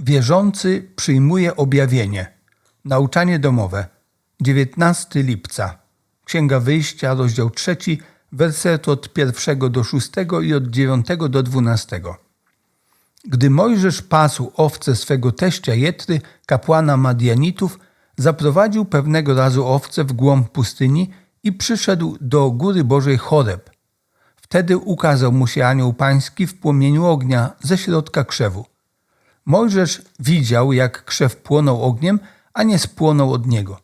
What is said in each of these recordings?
wierzący przyjmuje objawienie. Nauczanie domowe. 19 lipca. Księga Wyjścia, rozdział 3, werset od 1 do 6 i od 9 do 12. Gdy Mojżesz pasł owce swego teścia Jetry, kapłana Madianitów, zaprowadził pewnego razu owce w głąb pustyni i przyszedł do góry Bożej Choreb. Wtedy ukazał mu się anioł pański w płomieniu ognia ze środka krzewu. Mojżesz widział, jak krzew płonął ogniem, a nie spłonął od niego.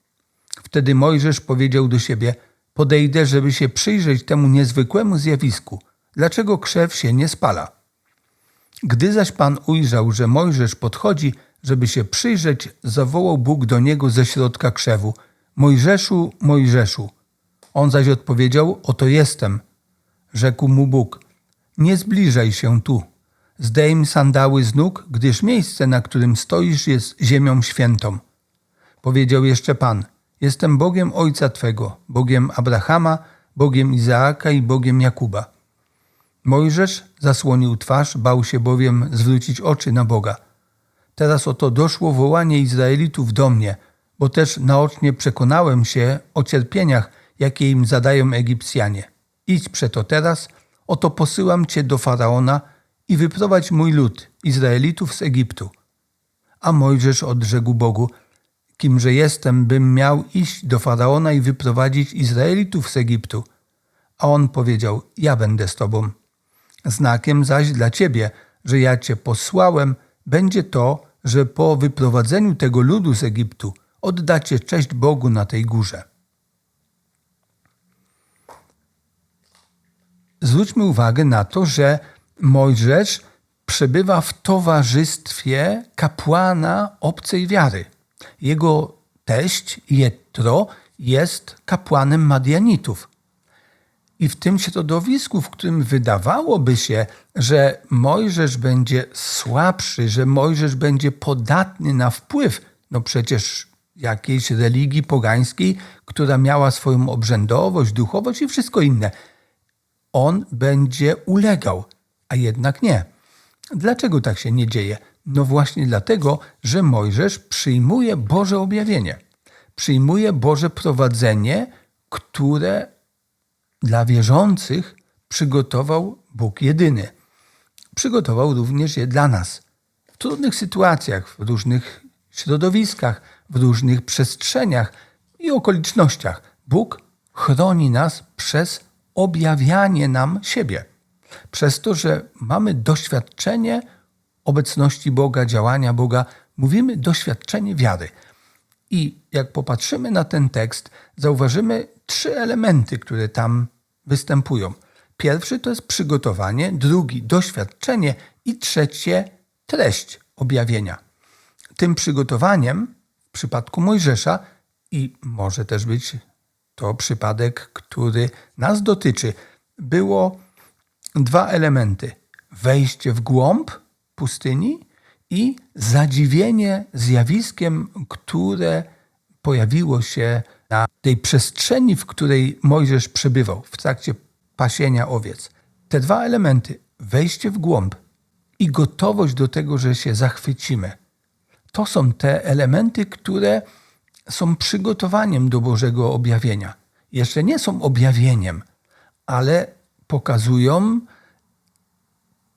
Wtedy Mojżesz powiedział do siebie: Podejdę, żeby się przyjrzeć temu niezwykłemu zjawisku. Dlaczego krzew się nie spala? Gdy zaś Pan ujrzał, że Mojżesz podchodzi, żeby się przyjrzeć, zawołał Bóg do niego ze środka krzewu: Mojżeszu, Mojżeszu. On zaś odpowiedział: Oto jestem. Rzekł mu Bóg: Nie zbliżaj się tu. Zdejm sandały z nóg, gdyż miejsce, na którym stoisz, jest ziemią świętą. Powiedział jeszcze Pan: Jestem Bogiem ojca twego, Bogiem Abrahama, Bogiem Izaaka i Bogiem Jakuba. Mojżesz zasłonił twarz, bał się bowiem zwrócić oczy na Boga. Teraz oto doszło wołanie Izraelitów do mnie, bo też naocznie przekonałem się o cierpieniach, jakie im zadają Egipcjanie. Idź przeto teraz, oto posyłam cię do Faraona i wyprowadź mój lud, Izraelitów z Egiptu. A Mojżesz odrzekł Bogu, kimże jestem, bym miał iść do Faraona i wyprowadzić Izraelitów z Egiptu. A on powiedział, ja będę z tobą. Znakiem zaś dla ciebie, że ja cię posłałem, będzie to, że po wyprowadzeniu tego ludu z Egiptu oddacie cześć Bogu na tej górze. Zwróćmy uwagę na to, że Mojżesz przebywa w towarzystwie kapłana obcej wiary. Jego teść Jetro jest kapłanem Madianitów. I w tym środowisku, w którym wydawałoby się, że Mojżesz będzie słabszy, że Mojżesz będzie podatny na wpływ, no przecież jakiejś religii pogańskiej, która miała swoją obrzędowość, duchowość i wszystko inne, on będzie ulegał, a jednak nie. Dlaczego tak się nie dzieje? No właśnie dlatego, że Mojżesz przyjmuje Boże objawienie. Przyjmuje Boże prowadzenie, które dla wierzących przygotował Bóg jedyny. Przygotował również je dla nas. W trudnych sytuacjach, w różnych środowiskach, w różnych przestrzeniach i okolicznościach Bóg chroni nas przez objawianie nam siebie. Przez to, że mamy doświadczenie obecności Boga, działania Boga, mówimy doświadczenie wiary. I jak popatrzymy na ten tekst, zauważymy trzy elementy, które tam występują. Pierwszy to jest przygotowanie, drugi doświadczenie i trzecie treść objawienia. Tym przygotowaniem w przypadku Mojżesza i może też być to przypadek, który nas dotyczy, było dwa elementy: wejście w głąb pustyni i zadziwienie zjawiskiem, które pojawiło się na tej przestrzeni, w której Mojżesz przebywał w trakcie pasienia owiec. Te dwa elementy, wejście w głąb i gotowość do tego, że się zachwycimy, to są te elementy, które są przygotowaniem do Bożego objawienia. Jeszcze nie są objawieniem, ale pokazują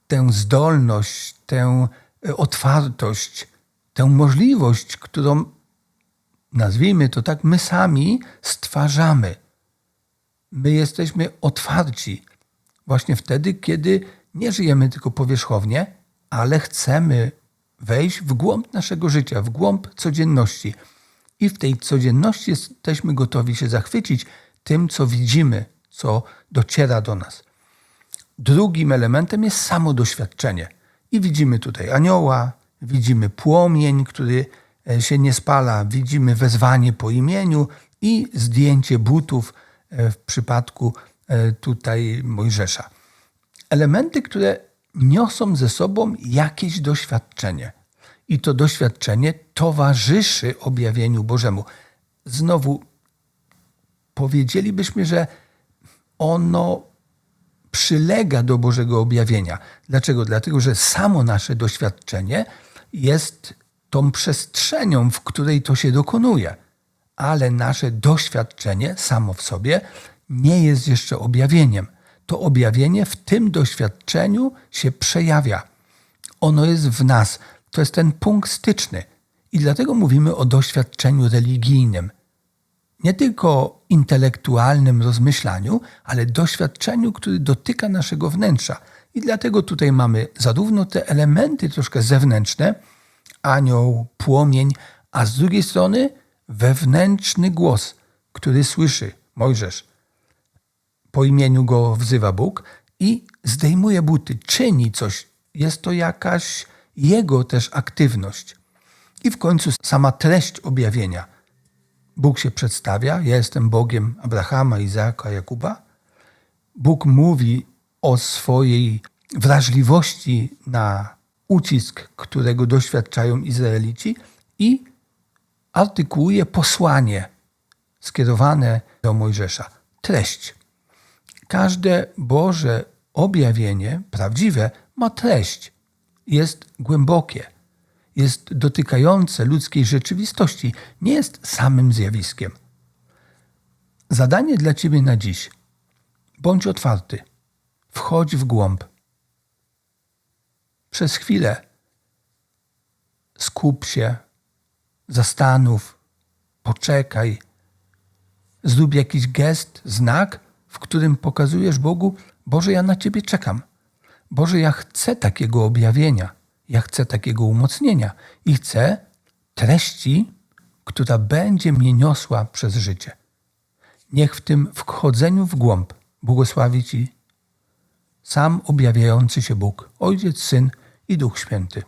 tę zdolność, tę otwartość, tę możliwość, którą nazwijmy to tak, my sami stwarzamy. My jesteśmy otwarci właśnie wtedy, kiedy nie żyjemy tylko powierzchownie, ale chcemy wejść w głąb naszego życia, w głąb codzienności. I w tej codzienności jesteśmy gotowi się zachwycić tym, co widzimy, co dociera do nas. Drugim elementem jest samo doświadczenie. I widzimy tutaj anioła, widzimy płomień, który e, się nie spala, widzimy wezwanie po imieniu i zdjęcie butów e, w przypadku e, tutaj Mojżesza. Elementy, które niosą ze sobą jakieś doświadczenie. I to doświadczenie towarzyszy objawieniu Bożemu. Znowu powiedzielibyśmy, że ono przylega do Bożego objawienia. Dlaczego? Dlatego, że samo nasze doświadczenie jest tą przestrzenią, w której to się dokonuje. Ale nasze doświadczenie samo w sobie nie jest jeszcze objawieniem. To objawienie w tym doświadczeniu się przejawia. Ono jest w nas. To jest ten punkt styczny. I dlatego mówimy o doświadczeniu religijnym. Nie tylko intelektualnym rozmyślaniu, ale doświadczeniu, który dotyka naszego wnętrza. I dlatego tutaj mamy zarówno te elementy troszkę zewnętrzne, anioł, płomień, a z drugiej strony wewnętrzny głos, który słyszy Mojżesz. Po imieniu go wzywa Bóg i zdejmuje buty, czyni coś. Jest to jakaś jego też aktywność. I w końcu sama treść objawienia. Bóg się przedstawia, ja jestem Bogiem Abrahama, Izaaka, Jakuba. Bóg mówi o swojej wrażliwości na ucisk, którego doświadczają Izraelici i artykułuje posłanie skierowane do Mojżesza. Treść. Każde Boże objawienie, prawdziwe, ma treść. Jest głębokie, jest dotykające ludzkiej rzeczywistości, nie jest samym zjawiskiem. Zadanie dla Ciebie na dziś. Bądź otwarty. Wchodź w głąb. Przez chwilę skup się, zastanów, poczekaj. Zrób jakiś gest, znak, w którym pokazujesz Bogu: Boże, ja na Ciebie czekam. Boże, ja chcę takiego objawienia, ja chcę takiego umocnienia i chcę treści, która będzie mnie niosła przez życie. Niech w tym wchodzeniu w głąb błogosławi Ci sam objawiający się Bóg, Ojciec, Syn i Duch Święty.